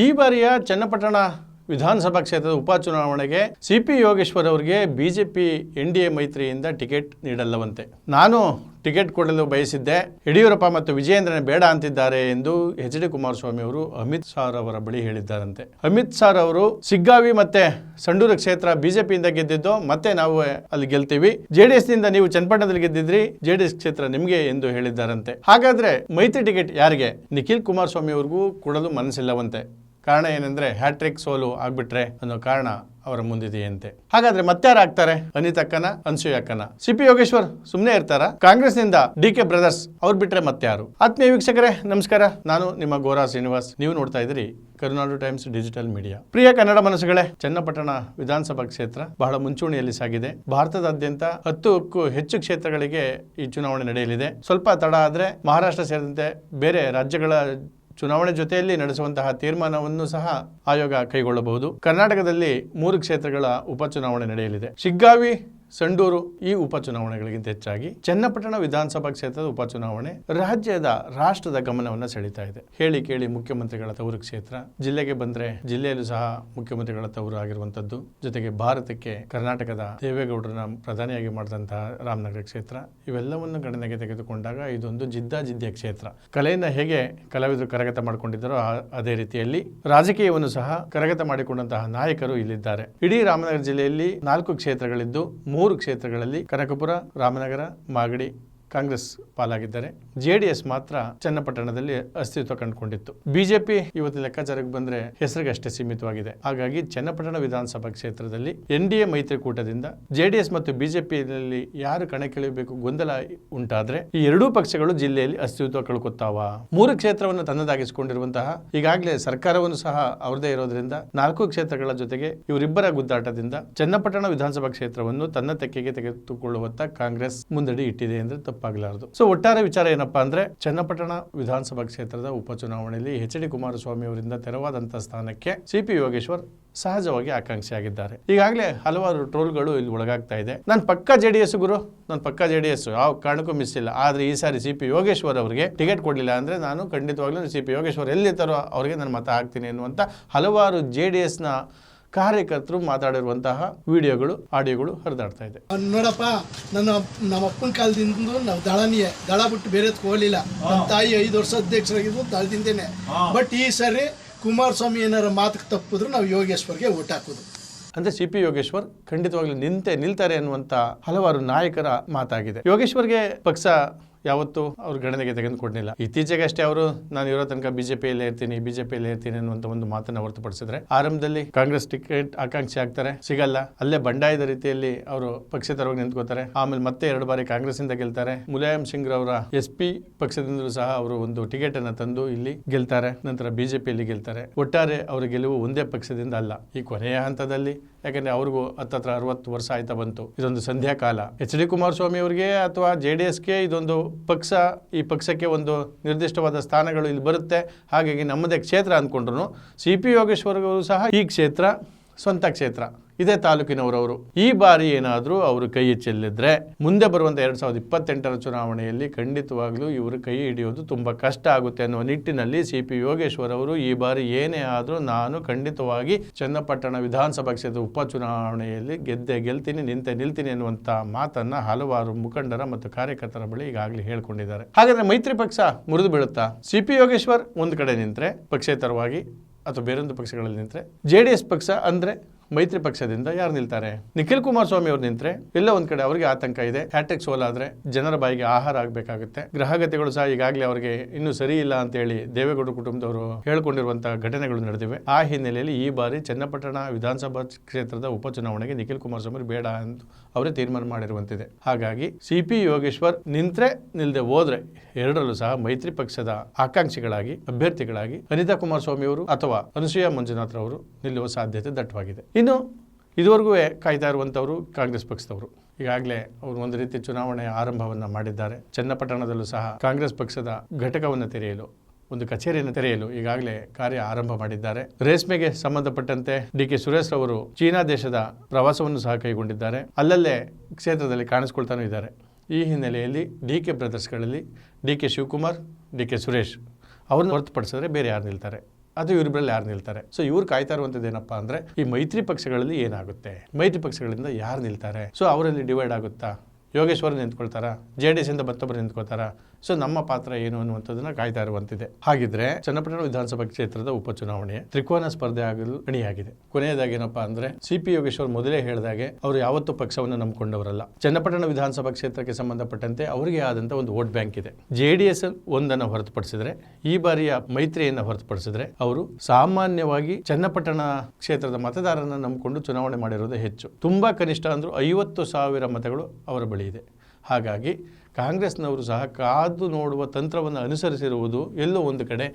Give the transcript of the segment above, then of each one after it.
ಈ ಬಾರಿಯ ಚನ್ನಪಟ್ಟಣ ವಿಧಾನಸಭಾ ಕ್ಷೇತ್ರದ ಉಪಚುನಾವಣೆಗೆ ಸಿ ಪಿ ಯೋಗೇಶ್ವರ್ ಅವರಿಗೆ ಬಿಜೆಪಿ ಎನ್ ಡಿ ಎ ಮೈತ್ರಿಯಿಂದ ಟಿಕೆಟ್ ನೀಡಲ್ಲವಂತೆ. ನಾನು ಟಿಕೆಟ್ ಕೊಡಲು ಬಯಸಿದ್ದೆ, ಯಡಿಯೂರಪ್ಪ ಮತ್ತು ವಿಜಯೇಂದ್ರನ ಬೇಡ ಅಂತಿದ್ದಾರೆ ಎಂದು ಎಚ್ ಡಿ ಕುಮಾರಸ್ವಾಮಿ ಅವರು ಅಮಿತ್ ಶಾ ಅವರ ಬಳಿ ಹೇಳಿದ್ದಾರಂತೆ. ಅಮಿತ್ ಶಾ ಅವರು ಸಿಗ್ಗಾವಿ ಮತ್ತೆ ಸಂಡೂರು ಕ್ಷೇತ್ರ ಬಿಜೆಪಿಯಿಂದ ಗೆದ್ದಿದ್ದು ಮತ್ತೆ ನಾವು ಅಲ್ಲಿ ಗೆಲ್ತೀವಿ. ಜೆಡಿಎಸ್ನಿಂದ ನೀವು ಚನ್ನಪಟ್ಟಣದಲ್ಲಿ ಗೆದ್ದಿದ್ರಿ, ಜೆಡಿಎಸ್ ಕ್ಷೇತ್ರ ನಿಮಗೆ ಎಂದು ಹೇಳಿದ್ದಾರಂತೆ. ಹಾಗಾದ್ರೆ ಮೈತ್ರಿ ಟಿಕೆಟ್ ಯಾರಿಗೆ? ನಿಖಿಲ್ ಕುಮಾರಸ್ವಾಮಿ ಅವ್ರಿಗೂ ಕೊಡಲು ಮನಸ್ಸಿಲ್ಲವಂತೆ. ಕಾರಣ ಏನಂದ್ರೆ ಹ್ಯಾಟ್ರಿಕ್ ಸೋಲು ಆಗ್ಬಿಟ್ರೆ ಅನ್ನೋ ಕಾರಣ ಅವರ ಮುಂದಿದೆಯಂತೆ. ಹಾಗಾದ್ರೆ ಆಗ್ತಾರೆ? ಅನಿತಕ್ಕನ ಅನ್ಸೂಯ ಅಕ್ಕನ ಸಿ ಪಿ ಯೋಗೇಶ್ವರ್ ಸುಮ್ಮನೆ ಇರ್ತಾರ? ಕಾಂಗ್ರೆಸ್ನಿಂದ ಡಿ ಕೆ ಬ್ರದರ್ಸ್ ಅವ್ರು ಬಿಟ್ರೆ ಮತ್ತಾರು ಆತ್ಮೀಯ ವೀಕ್ಷಕರೇ, ನಮಸ್ಕಾರ. ನಾನು ನಿಮ್ಮ ಗೋರಾ ಶ್ರೀನಿವಾಸ್. ನೀವು ನೋಡ್ತಾ ಇದ್ದೀರಿ ಕರುನಾಡು ಟೈಮ್ಸ್ ಡಿಜಿಟಲ್ ಮೀಡಿಯಾ. ಪ್ರಿಯ ಕನ್ನಡ ಮನಸ್ಸುಗಳೇ, ಚನ್ನಪಟ್ಟಣ ವಿಧಾನಸಭಾ ಕ್ಷೇತ್ರ ಬಹಳ ಮುಂಚೂಣಿಯಲ್ಲಿ ಸಾಗಿದೆ. ಭಾರತದಾದ್ಯಂತ ಹತ್ತಕ್ಕೂ ಹೆಚ್ಚು ಕ್ಷೇತ್ರಗಳಿಗೆ ಈ ಚುನಾವಣೆ ನಡೆಯಲಿದೆ. ಸ್ವಲ್ಪ ತಡ ಆದ್ರೆ ಮಹಾರಾಷ್ಟ್ರ ಸೇರಿದಂತೆ ಬೇರೆ ರಾಜ್ಯಗಳ ಚುನಾವಣೆ ಜೊತೆಯಲ್ಲಿ ನಡೆಸುವಂತಹ ತೀರ್ಮಾನವನ್ನು ಸಹ ಆಯೋಗ ಕೈಗೊಳ್ಳಬಹುದು. ಕರ್ನಾಟಕದಲ್ಲಿ ಮೂರು ಕ್ಷೇತ್ರಗಳ ಉಪಚುನಾವಣೆ ನಡೆಯಲಿದೆ. ಶಿಗ್ಗಾವಿ ಸಂಡೂರು ಈ ಉಪಚುನಾವಣೆಗಳಿಗಿಂತ ಹೆಚ್ಚಾಗಿ ಚನ್ನಪಟ್ಟಣ ವಿಧಾನಸಭಾ ಕ್ಷೇತ್ರದ ಉಪಚುನಾವಣೆ ರಾಜ್ಯದ ರಾಷ್ಟ್ರದ ಗಮನವನ್ನು ಸೆಳೀತಾ ಇದೆ. ಹೇಳಿ ಕೇಳಿ ಮುಖ್ಯಮಂತ್ರಿಗಳ ತವರು ಕ್ಷೇತ್ರ, ಜಿಲ್ಲೆಗೆ ಬಂದ್ರೆ ಜಿಲ್ಲೆಯಲ್ಲೂ ಸಹ ಮುಖ್ಯಮಂತ್ರಿಗಳ ತವರು ಆಗಿರುವಂತದ್ದು, ಜೊತೆಗೆ ಭಾರತಕ್ಕೆ ಕರ್ನಾಟಕದ ದೇವೇಗೌಡರನ್ನ ಪ್ರಧಾನಿಯಾಗಿ ಮಾಡಿದಂತಹ ರಾಮನಗರ ಕ್ಷೇತ್ರ, ಇವೆಲ್ಲವನ್ನು ಗಣನೆಗೆ ತೆಗೆದುಕೊಂಡಾಗ ಇದೊಂದು ಜಿದ್ದಾಜಿದ್ದಿಯ ಕ್ಷೇತ್ರ. ಕಲೆಯನ್ನ ಹೇಗೆ ಕಲಾವಿದರು ಕರಗತ ಮಾಡಿಕೊಂಡಿದ್ದರೋ ಅದೇ ರೀತಿಯಲ್ಲಿ ರಾಜಕೀಯವನ್ನು ಸಹ ಕರಗತ ಮಾಡಿಕೊಂಡಂತಹ ನಾಯಕರು ಇಲ್ಲಿದ್ದಾರೆ. ಇಡೀ ರಾಮನಗರ ಜಿಲ್ಲೆಯಲ್ಲಿ ನಾಲ್ಕು ಕ್ಷೇತ್ರಗಳಿದ್ದು ಮೂರು ಕ್ಷೇತ್ರಗಳಲ್ಲಿ ಕನಕಪುರ ರಾಮನಗರ ಮಾಗಡಿ ಕಾಂಗ್ರೆಸ್ ಪಾಲಾಗಿದ್ದಾರೆ ಜೆಡಿಎಸ್ ಮಾತ್ರ ಚನ್ನಪಟ್ಟಣದಲ್ಲಿ ಅಸ್ತಿತ್ವ ಕಂಡುಕೊಂಡಿತ್ತು. ಬಿಜೆಪಿ ಇವತ್ತು ಲೆಕ್ಕಾಚಾರಕ್ಕೆ ಬಂದ್ರೆ ಹೆಸರಿಗಷ್ಟೇ ಸೀಮಿತವಾಗಿದೆ. ಹಾಗಾಗಿ ಚನ್ನಪಟ್ಟಣ ವಿಧಾನಸಭಾ ಕ್ಷೇತ್ರದಲ್ಲಿ ಎನ್ ಡಿ ಎ ಮೈತ್ರಿಕೂಟದಿಂದ ಜೆಡಿಎಸ್ ಮತ್ತು ಬಿಜೆಪಿಯಲ್ಲಿ ಯಾರು ಕಣಕ್ಕಿಳಿಯಬೇಕು ಗೊಂದಲ ಉಂಟಾದ್ರೆ ಈ ಎರಡೂ ಪಕ್ಷಗಳು ಜಿಲ್ಲೆಯಲ್ಲಿ ಅಸ್ತಿತ್ವ ಕಳ್ಕೊತಾವ ಮೂರು ಕ್ಷೇತ್ರವನ್ನು ತನ್ನದಾಗಿಸಿಕೊಂಡಿರುವಂತಹ ಈಗಾಗಲೇ ಸರ್ಕಾರವನ್ನು ಸಹ ಅವರದೇ ಇರೋದ್ರಿಂದ ನಾಲ್ಕು ಕ್ಷೇತ್ರಗಳ ಜೊತೆಗೆ ಇವರಿಬ್ಬರ ಗುದ್ದಾಟದಿಂದ ಚನ್ನಪಟ್ಟಣ ವಿಧಾನಸಭಾ ಕ್ಷೇತ್ರವನ್ನು ತನ್ನ ತೆಕ್ಕೆಗೆ ತೆಗೆದುಕೊಳ್ಳುವತ್ತ ಕಾಂಗ್ರೆಸ್ ಮುಂದಡಿ ಇಟ್ಟಿದೆ ಅಂದ್ರೆ ತಪ್ಪಾಗಲಾರದು. ಸೊ ಒಟ್ಟಾರೆ ವಿಚಾರ ಏನಪ್ಪಾ ಅಂದ್ರೆ, ಚನ್ನಪಟ್ಟಣ ವಿಧಾನಸಭಾ ಕ್ಷೇತ್ರದ ಉಪಚುನಾವಣೆಯಲ್ಲಿ ಎಚ್ ಡಿ ಕುಮಾರಸ್ವಾಮಿ ಅವರಿಂದ ತೆರವಾದಂತಹ ಸ್ಥಾನಕ್ಕೆ ಸಿ ಪಿ ಯೋಗೇಶ್ವರ್ ಸಹಜವಾಗಿ ಆಕಾಂಕ್ಷಿಯಾಗಿದ್ದಾರೆ. ಈಗಾಗಲೇ ಹಲವಾರು ಟ್ರೋಲ್ಗಳು ಇಲ್ಲಿ ಒಳಗಾಗ್ತಾ ಇದೆ. ನಾನು ಪಕ್ಕ ಜೆ ಡಿ ಎಸ್ ಗುರು, ನಾನು ಪಕ್ಕ ಜೆ ಡಿ ಎಸ್, ಯಾವ ಕಾರಣಕ್ಕೂ ಮಿಸ್ ಇಲ್ಲ. ಆದ್ರೆ ಈ ಸಾರಿ ಸಿ ಪಿ ಯೋಗೇಶ್ವರ್ ಅವರಿಗೆ ಟಿಕೆಟ್ ಕೊಡಲಿಲ್ಲ ಅಂದ್ರೆ ನಾನು ಖಂಡಿತವಾಗ್ಲೂ ಸಿ ಪಿ ಯೋಗೇಶ್ವರ್ ಎಲ್ಲಿರ್ತಾರೋ ಅವರಿಗೆ ನಾನು ಮತ ಹಾಕ್ತೀನಿ ಅನ್ನುವಂಥ ಹಲವಾರು ಜೆ ಡಿ ಎಸ್ನ ಕಾರ್ಯಕರ್ತರು ಮಾತಾಡಿರುವಂತಹ ವಿಡಿಯೋಗಳು ಆಡಿಯೋಗಳು ಹರಿದಾಡ್ತಾ ಇದೆ. ನೋಡಪ್ಪ ನನ್ನ ನಮ್ಮ ಅಪ್ಪನ ಕಾಲದಿಂದ ನಾವು ದಳನಿಯೇ. ದಳ ಬಿಟ್ಟು ಬೇರೆ ಹೋಗಲಿಲ್ಲ. ನಮ್ಮ ತಾಯಿ ಐದು ವರ್ಷ ಅಧ್ಯಕ್ಷರಾಗಿದ್ದು ದಳದಿಂದೇನೆ. ಬಟ್ ಈ ಸರಿ ಕುಮಾರಸ್ವಾಮಿ ಏನಾರ ಮಾತಕ್ಕೆ ತಪ್ಪಿದ್ರು ನಾವು ಯೋಗೇಶ್ವರ್ಗೆ ಓಟ್ ಹಾಕೋದು. ಅಂದ್ರೆ ಸಿ ಪಿ ಯೋಗೇಶ್ವರ್ ಖಂಡಿತವಾಗ್ಲೂ ನಿಂತೆ ನಿಲ್ತಾರೆ ಅನ್ನುವಂತ ಹಲವಾರು ನಾಯಕರ ಮಾತಾಗಿದೆ. ಯೋಗೇಶ್ವರ್ಗೆ ಪಕ್ಷ ಯಾವತ್ತೂ ಅವ್ರ ಗಣನೆಗೆ ತೆಗೆದುಕೊಂಡಿಲ್ಲ ಇತ್ತೀಚೆಗೆ ಅಷ್ಟೇ ಅವರು, ನಾನು ಇರೋ ತನಕ ಬಿಜೆಪಿಯಲ್ಲೇ ಇರ್ತೀನಿ ಬಿಜೆಪಿಯಲ್ಲೇ ಇರ್ತೀನಿ ಅನ್ನುವಂತ ಒಂದು ಮಾತನ್ನ ಹೊರತುಪಡಿಸಿದ್ರೆ, ಆರಂಭದಲ್ಲಿ ಕಾಂಗ್ರೆಸ್ ಟಿಕೆಟ್ ಆಕಾಂಕ್ಷಿ ಆಗ್ತಾರೆ. ಸಿಗಲ್ಲ. ಅಲ್ಲೇ ಬಂಡಾಯದ ರೀತಿಯಲ್ಲಿ ಅವರು ಪಕ್ಷೇತರವಾಗಿ ನಿಂತ್ಕೋತಾರೆ ಆಮೇಲೆ ಮತ್ತೆ ಎರಡು ಬಾರಿ ಕಾಂಗ್ರೆಸ್ ಇಂದ ಗೆಲ್ತಾರೆ. ಮುಲಾಯಂ ಸಿಂಗ್ ರವರ ಎಸ್ ಪಿ ಪಕ್ಷದಿಂದಲೂ ಸಹ ಅವರು ಒಂದು ಟಿಕೆಟ್ ಅನ್ನ ತಂದು ಇಲ್ಲಿ ಗೆಲ್ತಾರೆ. ನಂತರ ಬಿಜೆಪಿಯಲ್ಲಿ ಗೆಲ್ತಾರೆ. ಒಟ್ಟಾರೆ ಅವರ ಗೆಲುವು ಒಂದೇ ಪಕ್ಷದಿಂದ ಅಲ್ಲ. ಈ ಕೊನೆಯ ಹಂತದಲ್ಲಿ, ಯಾಕಂದ್ರೆ ಅವ್ರಿಗೂ ಹತ್ತತ್ರ ಅರವತ್ತು ವರ್ಷ ಆಯ್ತಾ ಬಂತು. ಇದೊಂದು ಸಂಧ್ಯಾಕಾಲ ಎಚ್ ಡಿ ಕುಮಾರಸ್ವಾಮಿ ಅವರಿಗೆ ಅಥವಾ ಜೆ ಡಿ ಎಸ್ಗೆ ಇದೊಂದು ಪಕ್ಷ, ಈ ಪಕ್ಷಕ್ಕೆ ಒಂದು ನಿರ್ದಿಷ್ಟವಾದ ಸ್ಥಾನಗಳು ಇಲ್ಲಿ ಬರುತ್ತೆ. ಹಾಗಾಗಿ ನಮ್ಮದೇ ಕ್ಷೇತ್ರ ಅಂದ್ಕೊಂಡ್ರು ಸಿ ಪಿ ಯೋಗೇಶ್ವರ್ಗವರು ಸಹ ಈ ಕ್ಷೇತ್ರ, ಸ್ವಂತ ಕ್ಷೇತ್ರ. ಇದೇ ತಾಲೂಕಿನವರವರು. ಈ ಬಾರಿ ಏನಾದರೂ ಅವರು ಕೈ ಚೆಲ್ಲಿದ್ರೆ, ಮುಂದೆ ಬರುವಂತ ಎರಡು ಸಾವಿರದ ಇಪ್ಪತ್ತೆಂಟರ ಚುನಾವಣೆಯಲ್ಲಿ ಖಂಡಿತವಾಗ್ಲೂ ಇವರು ಕೈ ಹಿಡಿಯೋದು ತುಂಬಾ ಕಷ್ಟ ಆಗುತ್ತೆ ಅನ್ನುವ ನಿಟ್ಟಿನಲ್ಲಿ ಸಿ ಪಿ ಯೋಗೇಶ್ವರ್ ಅವರು ಈ ಬಾರಿ ಏನೇ ಆದರೂ ನಾನು ಖಂಡಿತವಾಗಿ ಚನ್ನಪಟ್ಟಣ ವಿಧಾನಸಭಾ ಕ್ಷೇತ್ರದ ಉಪಚುನಾವಣೆಯಲ್ಲಿ ಗೆದ್ದೆ ಗೆಲ್ತೀನಿ, ನಿಂತೆ ನಿಲ್ತೀನಿ ಅನ್ನುವಂತ ಮಾತನ್ನ ಹಲವಾರು ಮುಖಂಡರ ಮತ್ತು ಕಾರ್ಯಕರ್ತರ ಬಳಿ ಈಗಾಗಲೇ ಹೇಳ್ಕೊಂಡಿದ್ದಾರೆ. ಹಾಗಾದ್ರೆ ಮೈತ್ರಿ ಪಕ್ಷ ಮುರಿದು ಬೀಳುತ್ತಾ? ಸಿ ಪಿ ಯೋಗೇಶ್ವರ್ ಒಂದು ಕಡೆ ನಿಂತರೆ ಪಕ್ಷೇತರವಾಗಿ ಅಥವಾ ಬೇರೊಂದು ಪಕ್ಷಗಳಲ್ಲಿ ನಿಂತರೆ? ಜೆ ಡಿ ಎಸ್ ಪಕ್ಷ ಅಂದ್ರೆ ಮೈತ್ರಿ ಪಕ್ಷದಿಂದ ಯಾರು ನಿಲ್ತಾರೆ? ನಿಖಿಲ್ ಕುಮಾರಸ್ವಾಮಿ ಅವ್ರು ನಿಂತ್ರೆ? ಎಲ್ಲ ಒಂದ್ ಕಡೆ ಅವರಿಗೆ ಆತಂಕ ಇದೆ. ಹ್ಯಾಟ್ರಿಕ್ ಸೋಲಾದ್ರೆ ಜನರ ಬಾಯಿಗೆ ಆಹಾರ ಆಗಬೇಕಾಗುತ್ತೆ. ಗ್ರಹಗತಿಗಳು ಸಹ ಈಗಾಗಲೇ ಅವರಿಗೆ ಇನ್ನೂ ಸರಿ ಇಲ್ಲ ಅಂತ ಹೇಳಿ ದೇವೇಗೌಡ ಕುಟುಂಬದವರು ಹೇಳ್ಕೊಂಡಿರುವಂತಹ ಘಟನೆಗಳು ನಡೆದಿವೆ. ಆ ಹಿನ್ನೆಲೆಯಲ್ಲಿ ಈ ಬಾರಿ ಚನ್ನಪಟ್ಟಣ ವಿಧಾನಸಭಾ ಕ್ಷೇತ್ರದ ಉಪಚುನಾವಣೆಗೆ ನಿಖಿಲ್ ಕುಮಾರಸ್ವಾಮಿ ಸ್ವಾಮಿ ಬೇಡ ಅಂತ ಅವರೇ ತೀರ್ಮಾನ ಮಾಡಿರುವಂತಿದೆ. ಹಾಗಾಗಿ ಸಿ ಪಿ ಯೋಗೇಶ್ವರ್ ನಿಂತ್ರೆ ನಿಲ್ಲದೆ ಹೋದ್ರೆ ಎರಡರಲ್ಲೂ ಸಹ ಮೈತ್ರಿ ಪಕ್ಷದ ಆಕಾಂಕ್ಷಿಗಳಾಗಿ, ಅಭ್ಯರ್ಥಿಗಳಾಗಿ ಅನಿತಾ ಕುಮಾರಸ್ವಾಮಿ ಅವರು ಅಥವಾ ಅನಸೂಯ ಮಂಜುನಾಥ್ ಅವರು ನಿಲ್ಲುವ ಸಾಧ್ಯತೆ ದಟ್ಟವಾಗಿದೆ. ಇನ್ನು ಇದುವರೆಗೂ ಕಾಯ್ತಾ ಇರುವಂಥವರು ಕಾಂಗ್ರೆಸ್ ಪಕ್ಷದವರು. ಈಗಾಗಲೇ ಅವರು ಒಂದು ರೀತಿ ಚುನಾವಣೆ ಆರಂಭವನ್ನು ಮಾಡಿದ್ದಾರೆ. ಚನ್ನಪಟ್ಟಣದಲ್ಲೂ ಸಹ ಕಾಂಗ್ರೆಸ್ ಪಕ್ಷದ ಘಟಕವನ್ನು ತೆರೆಯಲು, ಒಂದು ಕಚೇರಿಯನ್ನು ತೆರೆಯಲು ಈಗಾಗಲೇ ಕಾರ್ಯ ಆರಂಭ ಮಾಡಿದ್ದಾರೆ. ರೇಷ್ಮೆಗೆ ಸಂಬಂಧಪಟ್ಟಂತೆ ಡಿ ಕೆ ಸುರೇಶ್ ಅವರು ಚೀನಾ ದೇಶದ ಪ್ರವಾಸವನ್ನು ಸಹ ಕೈಗೊಂಡಿದ್ದಾರೆ. ಅಲ್ಲಲ್ಲೇ ಕ್ಷೇತ್ರದಲ್ಲಿ ಕಾಣಿಸ್ಕೊಳ್ತಾನೂ ಇದ್ದಾರೆ. ಈ ಹಿನ್ನೆಲೆಯಲ್ಲಿ D K ಬ್ರದರ್ಸ್ಗಳಲ್ಲಿ D K Shivakumar, D K Suresh ಅವ್ರನ್ನ ಹೊರತುಪಡಿಸಿದ್ರೆ ಬೇರೆ ಯಾರು ನಿಲ್ತಾರೆ? ಅದು ಇವರಿಬ್ಬರಲ್ಲಿ ಯಾರು ನಿಲ್ತಾರೆ? ಸೊ ಇವ್ರು ಕಾಯ್ತಾ ಇರುವಂಥದ್ದು ಏನಪ್ಪಾ ಅಂದ್ರೆ, ಈ ಮೈತ್ರಿ ಪಕ್ಷಗಳಲ್ಲಿ ಏನಾಗುತ್ತೆ? ಮೈತ್ರಿ ಪಕ್ಷಗಳಿಂದ ಯಾರು ನಿಲ್ತಾರೆ? ಸೊ ಅವರಲ್ಲಿ ಡಿವೈಡ್ ಆಗುತ್ತಾ? ಯೋಗೇಶ್ವರ್ ನಿಂತ್ಕೊಳ್ತಾರಾ? ಜೆ ಡಿ ಎಸ್ ಇಂದ ಮತ್ತೊಬ್ಬರು ನಿಂತ್ಕೊಳ್ತಾರಾ? ಸೊ ನಮ್ಮ ಪಾತ್ರ ಏನು ಅನ್ನುವಂಥದ್ದನ್ನ ಕಾಯ್ತಾ ಇರುವಂತಿದೆ. ಹಾಗಿದ್ರೆ ಚನ್ನಪಟ್ಟಣ ವಿಧಾನಸಭಾ ಕ್ಷೇತ್ರದ ಉಪಚುನಾವಣೆ ತ್ರಿಕೋನ ಸ್ಪರ್ಧೆ ಆಗಲು ಅಣಿಯಾಗಿದೆ ಕೊನೆಯದಾಗಿ ಏನಪ್ಪಾ ಅಂದ್ರೆ ಸಿ ಪಿ ಯೋಗೇಶ್ವರ್ ಮೊದಲೇ ಹೇಳಿದಾಗೆ ಅವರು ಯಾವತ್ತೂ ಪಕ್ಷವನ್ನು ನಂಬಿಕೊಂಡವರಲ್ಲ. ಚನ್ನಪಟ್ಟಣ ವಿಧಾನಸಭಾ ಕ್ಷೇತ್ರಕ್ಕೆ ಸಂಬಂಧಪಟ್ಟಂತೆ ಅವರಿಗೆ ಆದಂತಹ ಒಂದು ವೋಟ್ ಬ್ಯಾಂಕ್ ಇದೆ. ಜೆ ಡಿ ಎಸ್ ಒಂದನ್ನು ಹೊರತುಪಡಿಸಿದ್ರೆ, ಈ ಬಾರಿಯ ಮೈತ್ರಿಯನ್ನು ಹೊರತುಪಡಿಸಿದ್ರೆ ಅವರು ಸಾಮಾನ್ಯವಾಗಿ ಚನ್ನಪಟ್ಟಣ ಕ್ಷೇತ್ರದ ಮತದಾರರನ್ನ ನಂಬಿಕೊಂಡು ಚುನಾವಣೆ ಮಾಡಿರೋದು ಹೆಚ್ಚು. ತುಂಬಾ ಕನಿಷ್ಠ ಅಂದ್ರೂ ಐವತ್ತು ಸಾವಿರ ಮತಗಳು ಅವರ ಬಳಿ ಇದೆ. ಹಾಗಾಗಿ ಕಾಂಗ್ರೆಸ್ನವರು ಸಹ ಕಾದು ನೋಡುವ ತಂತ್ರವನ್ನು ಅನುಸರಿಸಿರುವುದು ಎಲ್ಲೋ ಒಂದು ಕಡೆ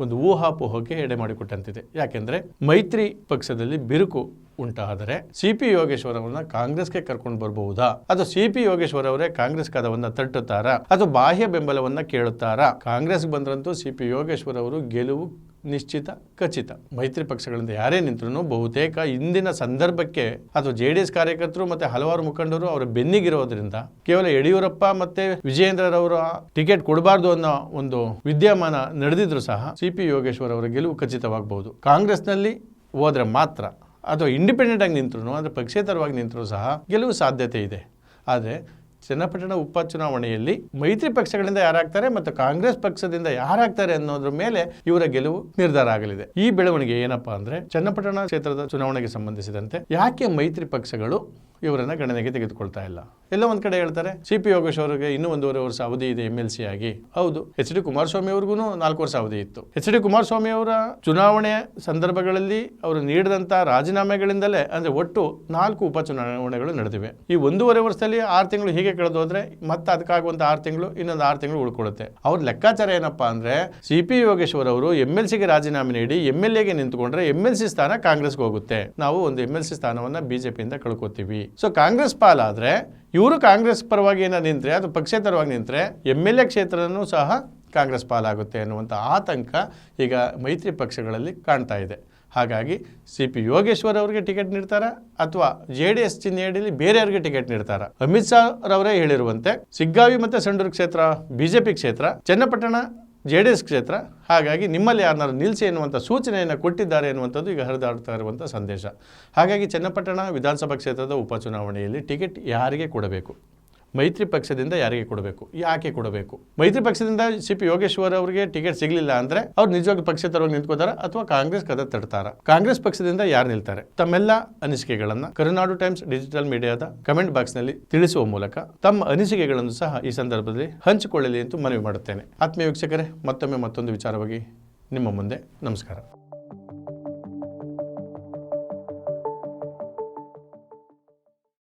ಒಂದು ಊಹಾಪೋಹಕ್ಕೆ ಎಡೆ ಮಾಡಿಕೊಟ್ಟಂತಿದೆ. ಯಾಕೆಂದರೆ ಮೈತ್ರಿ ಪಕ್ಷದಲ್ಲಿ ಬಿರುಕು ಉಂಟಾದರೆ ಸಿ ಪಿ ಯೋಗೇಶ್ವರ್ ಅವರನ್ನ ಕಾಂಗ್ರೆಸ್ಗೆ ಕರ್ಕೊಂಡು ಬರಬಹುದಾ ಅಥವಾ ಸಿ ಪಿ ಯೋಗೇಶ್ವರ್ ಅವರೇ ಕಾಂಗ್ರೆಸ್ ಕದವನ್ನ ತಟ್ಟುತ್ತಾರಾ? ಅಥವಾ ಬಾಹ್ಯ ಬೆಂಬಲವನ್ನ ಕೇಳುತ್ತಾರಾ? ಕಾಂಗ್ರೆಸ್ ಬಂದ್ರಂತೂ ಸಿ ಪಿ ಯೋಗೇಶ್ವರ್ ಅವರು ಗೆಲುವು ನಿಶ್ಚಿತ, ಖಚಿತ. ಮೈತ್ರಿ ಪಕ್ಷಗಳಿಂದ ಯಾರೇ ನಿಂತರೂ ಬಹುತೇಕ ಇಂದಿನ ಸಂದರ್ಭಕ್ಕೆ ಅಥವಾ ಜೆ ಡಿ ಎಸ್ ಕಾರ್ಯಕರ್ತರು ಮತ್ತೆ ಹಲವಾರು ಮುಖಂಡರು ಅವರ ಬೆನ್ನಿಗಿರೋದ್ರಿಂದ ಕೇವಲ ಯಡಿಯೂರಪ್ಪ ಮತ್ತೆ ವಿಜಯೇಂದ್ರರವರ ಟಿಕೆಟ್ ಕೊಡಬಾರ್ದು ಅನ್ನೋ ಒಂದು ವಿದ್ಯಮಾನ ನಡೆದಿದ್ರು ಸಹ ಸಿ ಪಿ ಯೋಗೇಶ್ವರ್ ಅವರ ಗೆಲುವು ಖಚಿತವಾಗಬಹುದು. ಕಾಂಗ್ರೆಸ್ನಲ್ಲಿ ಹೋದ್ರೆ ಮಾತ್ರ ಅಥವಾ ಇಂಡಿಪೆಂಡೆಂಟ್ ಆಗಿ ನಿಂತರು ಅಂದರೆ ಪಕ್ಷೇತರವಾಗಿ ನಿಂತರೂ ಸಹ ಗೆಲುವು ಸಾಧ್ಯತೆ ಇದೆ. ಆದರೆ ಚನ್ನಪಟ್ಟಣ ಉಪಚುನಾವಣೆಯಲ್ಲಿ ಮೈತ್ರಿ ಪಕ್ಷಗಳಿಂದ ಯಾರಾಗ್ತಾರೆ ಮತ್ತು ಕಾಂಗ್ರೆಸ್ ಪಕ್ಷದಿಂದ ಯಾರಾಗ್ತಾರೆ ಅನ್ನೋದ್ರ ಮೇಲೆ ಇವರ ಗೆಲುವು ನಿರ್ಧಾರ ಆಗಲಿದೆ. ಈ ಬೆಳವಣಿಗೆ ಏನಪ್ಪಾ ಅಂದ್ರೆ ಚನ್ನಪಟ್ಟಣ ಕ್ಷೇತ್ರದ ಚುನಾವಣೆಗೆ ಸಂಬಂಧಿಸಿದಂತೆ ಯಾಕೆ ಮೈತ್ರಿ ಪಕ್ಷಗಳು ಇವರನ್ನ ಗಣನೆಗೆ ತೆಗೆದುಕೊಳ್ತಾ ಇಲ್ಲ. ಎಲ್ಲ ಒಂದ್ ಕಡೆ ಹೇಳ್ತಾರೆ, ಸಿ ಪಿ ಯೋಗೇಶ್ ಅವರಿಗೆ ಇನ್ನೂ ಒಂದೂವರೆ ವರ್ಷ ಅವಧಿ ಇದೆ ಎಂ ಎಲ್ ಸಿ ಆಗಿ. ಹೌದು ಎಚ್ ಡಿ ಕುಮಾರಸ್ವಾಮಿ ಅವ್ರಿಗೂ ನಾಲ್ಕು ವರ್ಷ ಅವಧಿ ಇತ್ತು. ಎಚ್ ಡಿ ಕುಮಾರಸ್ವಾಮಿ ಅವರ ಚುನಾವಣೆ ಸಂದರ್ಭಗಳಲ್ಲಿ ಅವರು ನೀಡಿದಂತ ರಾಜೀನಾಮೆಗಳಿಂದಲೇ, ಅಂದ್ರೆ ಒಟ್ಟು ನಾಲ್ಕು ಉಪಚುನಾವಣೆಗಳು ನಡೆದಿವೆ. ಈ ಒಂದೂವರೆ ವರ್ಷದಲ್ಲಿ ಆರು ತಿಂಗಳು ಹೀಗೆ ಕಳೆದೋದ್ರೆ ಮತ್ತೆ ಅದಕ್ಕಾಗುವಂತ ಆರು ತಿಂಗಳು, ಇನ್ನೊಂದು ಆರು ತಿಂಗಳು ಉಳ್ಕೊಳ್ಳುತ್ತೆ. ಅವ್ರ ಲೆಕ್ಕಾಚಾರ ಏನಪ್ಪಾ ಅಂದ್ರೆ, ಸಿ ಪಿ ಯೋಗೇಶ್ವರ್ ಅವರು ಎಂ ಎಲ್ ಸಿಗೆ ರಾಜೀನಾಮೆ ನೀಡಿ ಎಂ ಎಲ್ ಎಗೆ ನಿಂತುಕೊಂಡ್ರೆ ಎಂ ಎಲ್ ಸಿ ಸ್ಥಾನ ಕಾಂಗ್ರೆಸ್ಗೆ ಹೋಗುತ್ತೆ. ನಾವು ಒಂದು ಎಂ ಎಲ್ ಸಿ ಸ್ಥಾನವನ್ನ ಬಿಜೆಪಿಯಿಂದ ಕಳ್ಕೊತೀವಿ. ಸೊ ಕಾಂಗ್ರೆಸ್ ಪಾಲಾದರೆ, ಇವರು ಕಾಂಗ್ರೆಸ್ ಪರವಾಗಿ ಏನಾದ್ರು ನಿಂತರೆ, ಅದು ಪಕ್ಷೇತರವಾಗಿ ನಿಂತರೆ ಎಂ ಎಲ್ ಎ ಕ್ಷೇತ್ರನೂ ಸಹ ಕಾಂಗ್ರೆಸ್ ಪಾಲಾಗುತ್ತೆ ಅನ್ನುವಂಥ ಆತಂಕ ಈಗ ಮೈತ್ರಿ ಪಕ್ಷಗಳಲ್ಲಿ ಕಾಣ್ತಾ ಇದೆ. ಹಾಗಾಗಿ ಸಿ ಪಿ ಯೋಗೇಶ್ವರ್ ಅವರಿಗೆ ಟಿಕೆಟ್ ನೀಡ್ತಾರಾ ಅಥವಾ ಜೆ ಡಿ ಎಸ್ ಚಿಹ್ನೆಯಡಿಯಲ್ಲಿ ಬೇರೆಯವ್ರಿಗೆ ಟಿಕೆಟ್ ನೀಡ್ತಾರಾ? ಅಮಿತ್ ಶಾ ರವರೇ ಹೇಳಿರುವಂತೆ, ಸಿಗ್ಗಾವಿ ಮತ್ತು ಸಂಡೂರು ಕ್ಷೇತ್ರ ಬಿಜೆಪಿ ಕ್ಷೇತ್ರ, ಚನ್ನಪಟ್ಟಣ ಜೆ ಡಿ ಎಸ್ ಕ್ಷೇತ್ರ. ಹಾಗಾಗಿ ನಿಮ್ಮಲ್ಲಿ ಯಾರನ್ನಾರು ನಿಲ್ಲಿಸಿ ಎನ್ನುವಂಥ ಸೂಚನೆಯನ್ನು ಕೊಟ್ಟಿದ್ದಾರೆ ಎನ್ನುವಂಥದ್ದು ಈಗ ಹರಿದಾಡ್ತಾ ಇರುವಂಥ ಸಂದೇಶ. ಹಾಗಾಗಿ ಚನ್ನಪಟ್ಟಣ ವಿಧಾನಸಭಾ ಕ್ಷೇತ್ರದ ಉಪಚುನಾವಣೆಯಲ್ಲಿ ಟಿಕೆಟ್ ಯಾರಿಗೆ ಕೊಡಬೇಕು? ಮೈತ್ರಿ ಪಕ್ಷದಿಂದ ಯಾರಿಗೆ ಕೊಡಬೇಕು? ಯಾಕೆ ಕೊಡಬೇಕು? ಮೈತ್ರಿ ಪಕ್ಷದಿಂದ ಸಿ ಪಿ ಯೋಗೇಶ್ವರ್ ಅವರಿಗೆ ಟಿಕೆಟ್ ಸಿಗಲಿಲ್ಲ ಅಂದ್ರೆ ಅವ್ರು ನಿಜವಾಗಿ ಪಕ್ಷೇತರವಾಗಿ ನಿಂತ್ಕೋತಾರ ಅಥವಾ ಕಾಂಗ್ರೆಸ್ ಕದ ತಡ್ತಾರ ಕಾಂಗ್ರೆಸ್ ಪಕ್ಷದಿಂದ ಯಾರು ನಿಲ್ತಾರೆ? ತಮ್ಮೆಲ್ಲ ಅನಿಸಿಕೆಗಳನ್ನ ಕರುನಾಡು ಟೈಮ್ಸ್ ಡಿಜಿಟಲ್ ಮೀಡಿಯಾದ ಕಮೆಂಟ್ ಬಾಕ್ಸ್ನಲ್ಲಿ ತಿಳಿಸುವ ಮೂಲಕ ತಮ್ಮ ಅನಿಸಿಕೆಗಳನ್ನು ಸಹ ಈ ಸಂದರ್ಭದಲ್ಲಿ ಹಂಚಿಕೊಳ್ಳಲಿ ಎಂದು ಮನವಿ ಮಾಡುತ್ತೇನೆ. ಆತ್ಮೀಯ ವೀಕ್ಷಕರೇ, ಮತ್ತೊಮ್ಮೆ ಮತ್ತೊಂದು ವಿಚಾರವಾಗಿ ನಿಮ್ಮ ಮುಂದೆ. ನಮಸ್ಕಾರ.